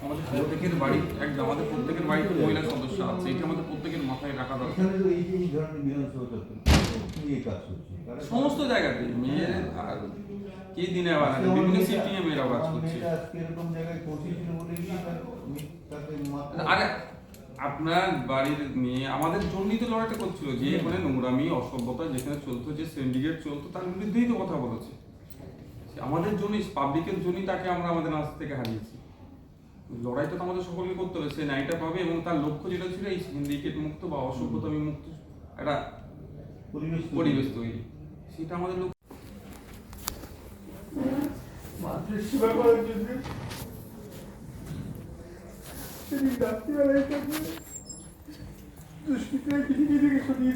আমাদের প্রত্যেকের বাড়ি একদম আমাদের প্রত্যেকের বাড়িতে মহিলা সদস্য আছে এটা আমাদের প্রত্যেকের মাথায় রাখা দরকার। সমস্ত জায়গাতে মেয়ে আর কি দিনে আবার বিভিন্ন মেয়েটা- সিস্টেমে মেয়েরা কাজ করছে আরে আপনার বাড়ির মেয়ে আমাদের জন্যই তো লড়াইটা করছিল যে এখানে নোংরামি অসভ্যতা যেখানে চলতো যে সিন্ডিকেট চলতো তার বিরুদ্ধেই তো কথা বলেছে। আমাদের জন্যই পাবলিকের জন্যই তাকে আমরা আমাদের রাস্তা থেকে হারিয়েছি। লড়াইটা তো আমাদের সকলকে করতে হবে সে ন্যায়টা পাবে এবং তার লক্ষ্য যেটা ছিল এই সিন্ডিকেট মুক্ত বা অসভ্যতামি মুক্ত একটা পরিবেশ পরিবেশ তৈরি। সেটা আমাদের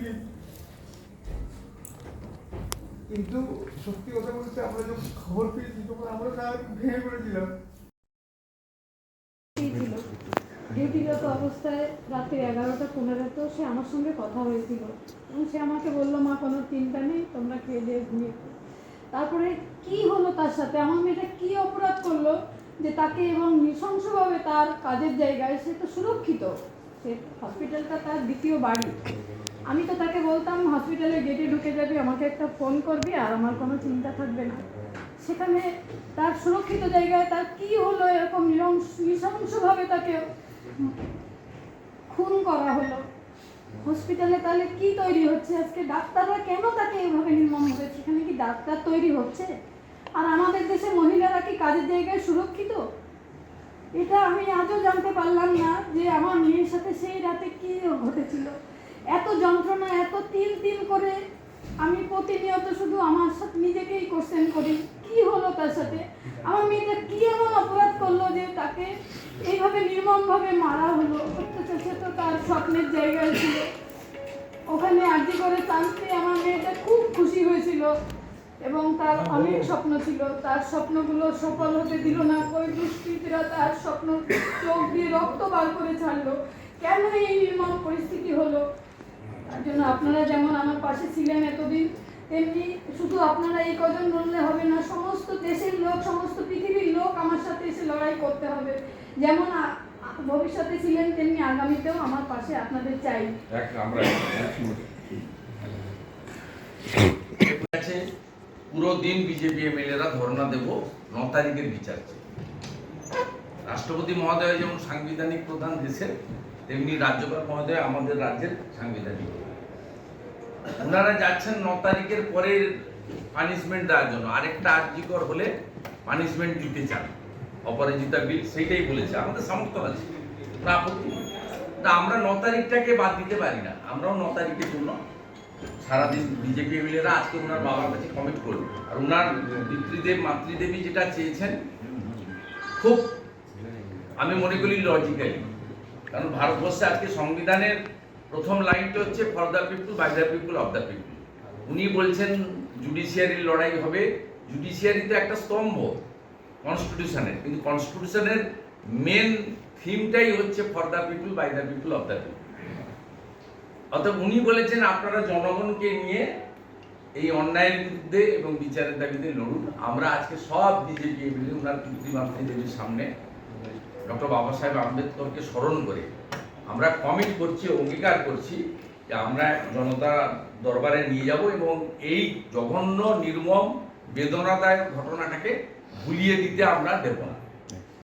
দিন কিন্তু সত্যি কথা বলতে আমরা যখন খবর পেয়েছি তখন আমরা ভেঙে পড়েছিলাম ছিল ডিউটিরত অবস্থায় রাত্রি এগারোটা পনেরোতে সে আমার সঙ্গে কথা হয়েছিল। এবং সে আমাকে বলল, মা, কোনো চিন্তা নেই, তোমরা খেয়ে দিয়ে ঘুমিয়ে তারপরে কি হলো তার সাথে? আমার মেয়েটা কি অপরাধ করল যে তাকে এবং নৃশংসভাবে তার কাজের জায়গায় সে তো সুরক্ষিত। সে হসপিটালটা তার দ্বিতীয় বাড়ি। আমি তো তাকে বলতাম হসপিটালে গেটে ঢুকে যাবি, আমাকে একটা ফোন করবি, আর আমার কোনো চিন্তা থাকবে না। সেখানে তার সুরক্ষিত জায়গায় তার কি হলো এরকম নৃশংসভাবে তাকে খুন করা হলো। হসপিটালে তাহলে কি তৈরি হচ্ছে? আজকে ডাক্তাররা কেন তাকে এভাবে নির্মম হবে সেখানে কি ডাক্তার তৈরি হচ্ছে? আর আমাদের দেশে মহিলারা কি কাজের জায়গায় সুরক্ষিত? এটা আমি আজও জানতে পারলাম না যে আমার মেয়ের সাথে সেই রাতে কি ঘটেছিল। এত যন্ত্রণা, এত তিল তিল করে আমি প্রতিনিয়ত শুধু আমার সাথে নিজেকেই কোশ্চেন করি, কি হলো তার সাথে? আমার মেয়েটা কি এমন অপরাধ করল এইভাবে নির্মমভাবে মারা হলো। সে তো তার স্বপ্নের জায়গায় ছিল। ওখানে আর্জি করে চান্সে আমার মেয়েটা খুব খুশি হয়েছিল এবং তার অনেক স্বপ্ন ছিল। তার স্বপ্নগুলো সফল হতে দিল না। ওই দুষ্কৃতীরা তার স্বপ্ন চোখ দিয়ে রক্ত বার করে ছাড়লো। কেন এই নির্মম পরিস্থিতি হলো? তার জন্য আপনারা যেমন আমার পাশে ছিলেন এতদিন তেমনি শুধু আপনারা এই কজন বললে হবে না সমস্ত দেশের লোক সমস্ত পৃথিবীর লোক আমার সাথে এসে লড়াই করতে হবে। যেমন ভবিষ্যতে ছিলেন তেমনি আগামীতেও আমার পাশে আপনাদের চাই। পুরো দিন বিজেপি এমএলএরা ধর্ণা দেব ন তারিখের বিচার রাষ্ট্রপতি মহোদয় যেমন সাংবিধানিক প্রধান দেশের তেমনি রাজ্যপাল মহোদয় আমাদের রাজ্যের সাংবিধানিক। ওনারা যাচ্ছেন ন তারিখের পরের পানিশমেন্ট দেওয়ার জন্য। আরেকটা আর্যিকর হলে পানিশমেন্ট দিতে চান। অপরাজিতা বিল, সেইটাই বলেছে। আমাদের সামর্থ্য আছে না আপত্তি। না আমরা ন তারিখটাকে বাদ দিতে পারি না। আমরাও ন তারিখের জন্য সারাদিন বিজেপি এমএলএরা আজকে ওনার বাবার কাছে কমেন্ট করবে। আর ওনার পিতৃদেব মাতৃদেবী যেটা চেয়েছেন, খুব আমি মনে করি লজিক্যালি কারণ ভারতবর্ষে আজকে সংবিধানের প্রথম লাইনটা হচ্ছে for the people by the people of the people উনি বলছেন জুডিশিয়ারির লড়াই হবে। জুডিশিয়ারিতে একটা স্তম্ভ। কনস্টিটিউশনের কিন্তু কনস্টিটিউশনের মেন থিমটাই হচ্ছে for the people by the people of the people অর্থাৎ উনি বলেছেন, আপনারা জনগণকে নিয়ে এই অন্যায়ের বিরুদ্ধে এবং বিচারের দাবিতে লড়ুন। আমরা আজকে সব বিজেপি এমএলএ ওনার পিতৃমাতৃ দেবীর সামনে ডক্টর বাবা সাহেব আম্বেদকরকে স্মরণ করে আমরা কমিট করছি, অঙ্গীকার করছি যে আমরা জনতা দরবারে নিয়ে যাব এবং এই জঘন্য, নির্মম, বেদনাদায়ক ঘটনাটাকে ভুলিয়ে দিতে আমরা দেব না।